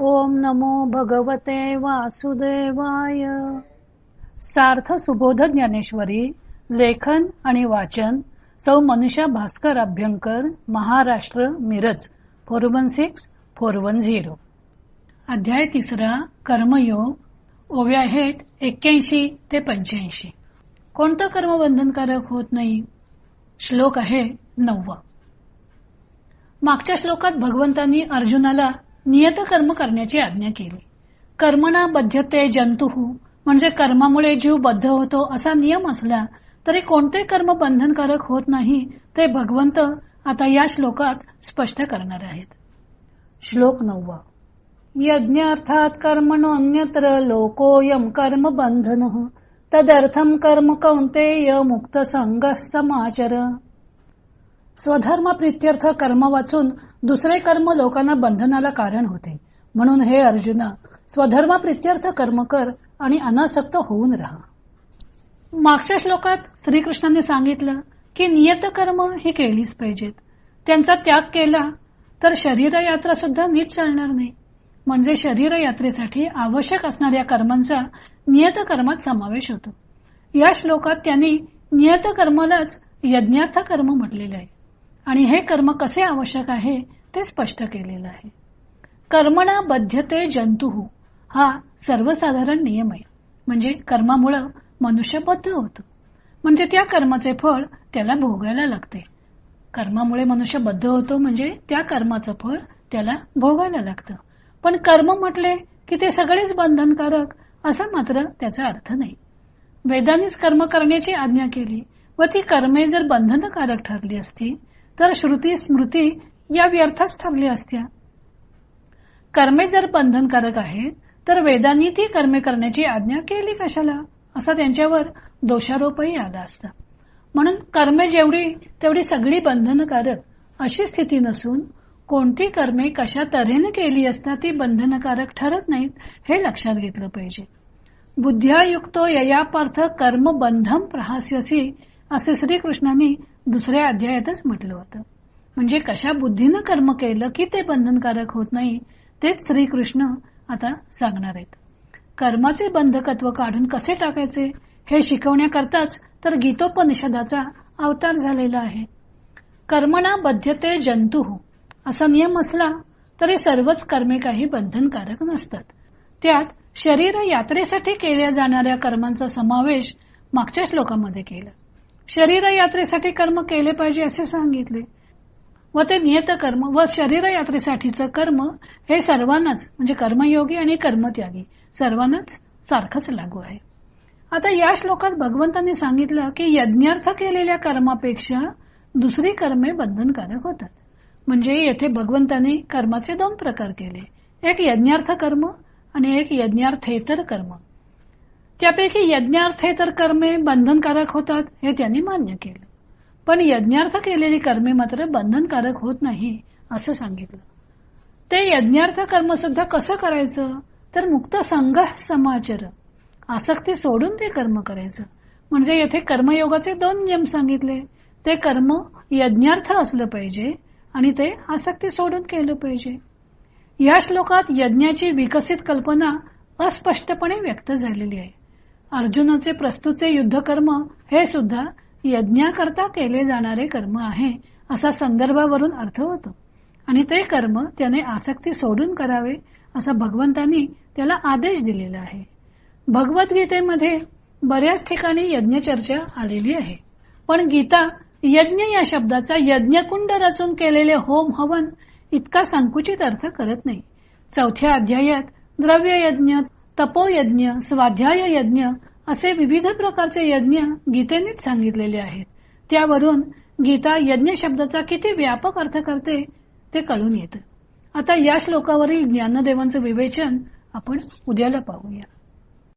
ओम नमो भगवते वासुदेवाय. सार्थ सुबोध ज्ञानेश्वरी लेखन आणि वाचन सौ Manusha Bhaskar Abhyankar Maharashtra Miraj four one six four one zero. अध्याय तिसरा कर्मयोग ओव्या हेट एक्क्याऐंशी ते पंच्याऐंशी. कोणतं कर्म बंधनकारक होत नाही? श्लोक आहे नववा. मागच्या श्लोकात भगवंतांनी अर्जुनाला नियत कर्म करण्याची आज्ञा केली. कर्मणा बद्धते जंतु म्हणजे कर्मामुळे जीव बद्ध होतो असा नियम असला तरी कोणते कर्म बंधनकारक होत नाही ते भगवंत आता या श्लोकात स्पष्ट करणार आहेत. श्लोक नववा. यज्ञार्थात कर्मणोन्यत्र लोकोयम कर्म बंधन तदर्थम कर्म कौंतेय मुक्त संग समाचर. स्वधर्म प्रित्यर्थ कर्म वाचून दुसरे कर्म लोकांना बंधनाला कारण होते. म्हणून हे अर्जुना स्वधर्म प्रित्यर्थ कर्म कर आणि अनासक्त होऊन राहा. मागच्या श्लोकात श्रीकृष्णाने सांगितलं की नियत कर्म ही केलीच पाहिजेत. त्यांचा त्याग केला तर शरीर यात्रा सुद्धा नीट चालणार नाही. म्हणजे शरीर यात्रेसाठी आवश्यक असणाऱ्या कर्मांचा नियत कर्मात समावेश होतो. या श्लोकात त्यांनी नियत कर्मालाच यज्ञार्थ कर्म म्हटलेले आहे. आणि हे कर्म कसे आवश्यक आहे ते स्पष्ट केलेलं आहे. कर्मणा बध्यते जंतु हा सर्वसाधारण नियम आहे. म्हणजे कर्मामुळं मनुष्य बद्ध होतो. म्हणजे त्या कर्माचे फळ त्याला भोगायला लागते. कर्मामुळे मनुष्य बद्ध होतो म्हणजे त्या कर्माचं फळ त्याला भोगायला लागतं. पण कर्म म्हटले की ते सगळेच बंधनकारक असा मात्र त्याचा अर्थ नाही. वेदांनीच कर्म करण्याची आज्ञा केली व ती कर्मे जर बंधनकारक ठरली असती तर श्रुती स्मृती या व्यर्थच ठरल्या असत्या. कर्मे जर बंधनकारक आहेत तर वेदांनी ती कर्मे करण्याची आज्ञा केली कशाला? असा त्यांच्यावर दोषारोपही आला असता. म्हणून कर्मे जेवढी तेवढी सगळी बंधनकारक अशी स्थिती नसून कोणती कर्मे कशा तऱ्हेने केली असता ती बंधनकारक ठरत नाहीत हे लक्षात घेतलं पाहिजे. बुद्ध्यायुक्तो ययापार्थ कर्म बंधम प्रहास्यसी असे श्रीकृष्णांनी दुसऱ्या अध्यायातच म्हटलं होतं. म्हणजे कशा बुद्धीनं कर्म केलं की ते बंधनकारक होत नाही तेच श्रीकृष्ण आता सांगणार आहेत. कर्माचे बंधकत्व काढून कसे टाकायचे हे शिकवण्याकरताच तर गीतोपनिषदाचा अवतार झालेला आहे. कर्मणा बध्यते जंतू असा नियम असला तरी सर्वच कर्मे काही बंधनकारक नसतात. त्यात शरीर यात्रेसाठी केल्या जाणाऱ्या कर्मांचा समावेश मागच्या श्लोकामध्ये केला. शरीर यात्रेसाठी कर्म केले पाहिजे असे सांगितले. व ते नियत कर्म व शरीरयात्रेसाठीचं कर्म हे सर्वांनाच म्हणजे कर्मयोगी आणि कर्मत्यागी सर्वांनाच सारखंच लागू आहे. आता या श्लोकात भगवंतांनी सांगितलं की यज्ञार्थ केलेल्या कर्मापेक्षा दुसरी कर्मे बंधनकारक होतात. म्हणजे येथे भगवंतांनी कर्माचे दोन प्रकार केले. एक यज्ञार्थ कर्म आणि एक यज्ञार्थेतर कर्म. त्यापैकी यज्ञार्थेतर कर्मे बंधनकारक होतात हे त्यांनी मान्य केलं. पण यज्ञार्थ केलेली कर्मे मात्र बंधनकारक होत नाही असं सांगितलं. ते यज्ञार्थ कर्म सुद्धा कसं करायचं? तर मुक्त संघ समाचार. आसक्ती सोडून ते कर्म करायचं. म्हणजे येथे कर्मयोगाचे दोन नियम सांगितले. ते कर्म यज्ञार्थ असलं पाहिजे आणि ते आसक्ती सोडून केलं पाहिजे. या श्लोकात यज्ञाची विकसित कल्पना अस्पष्टपणे व्यक्त झालेली आहे. अर्जुनाचे प्रस्तुतचे युद्धकर्म हे सुद्धा यज्ञाकरता केले जाणारे कर्म आहे असा संदर्भावरून अर्थ होतो. आणि ते कर्म त्याने आसक्ती सोडून करावे असा भगवंतांनी त्याला आदेश दिलेला आहे. भगवद्गीतेमध्ये बऱ्याच ठिकाणी यज्ञ चर्चा आलेली आहे. पण गीता यज्ञ या शब्दाचा यज्ञकुंड रचून केलेले होम हवन इतका संकुचित अर्थ करत नाही. चौथ्या अध्यायात द्रव्य यज्ञ तपोयज्ञ स्वाध्याय यज्ञ असे विविध प्रकारचे यज्ञ गीतेनेच सांगितलेले आहेत. त्यावरून गीता यज्ञ शब्दाचा किती व्यापक अर्थ करते ते कळून येतं. आता या श्लोकावरील ज्ञानदेवांचं विवेचन आपण उद्याला पाहूया.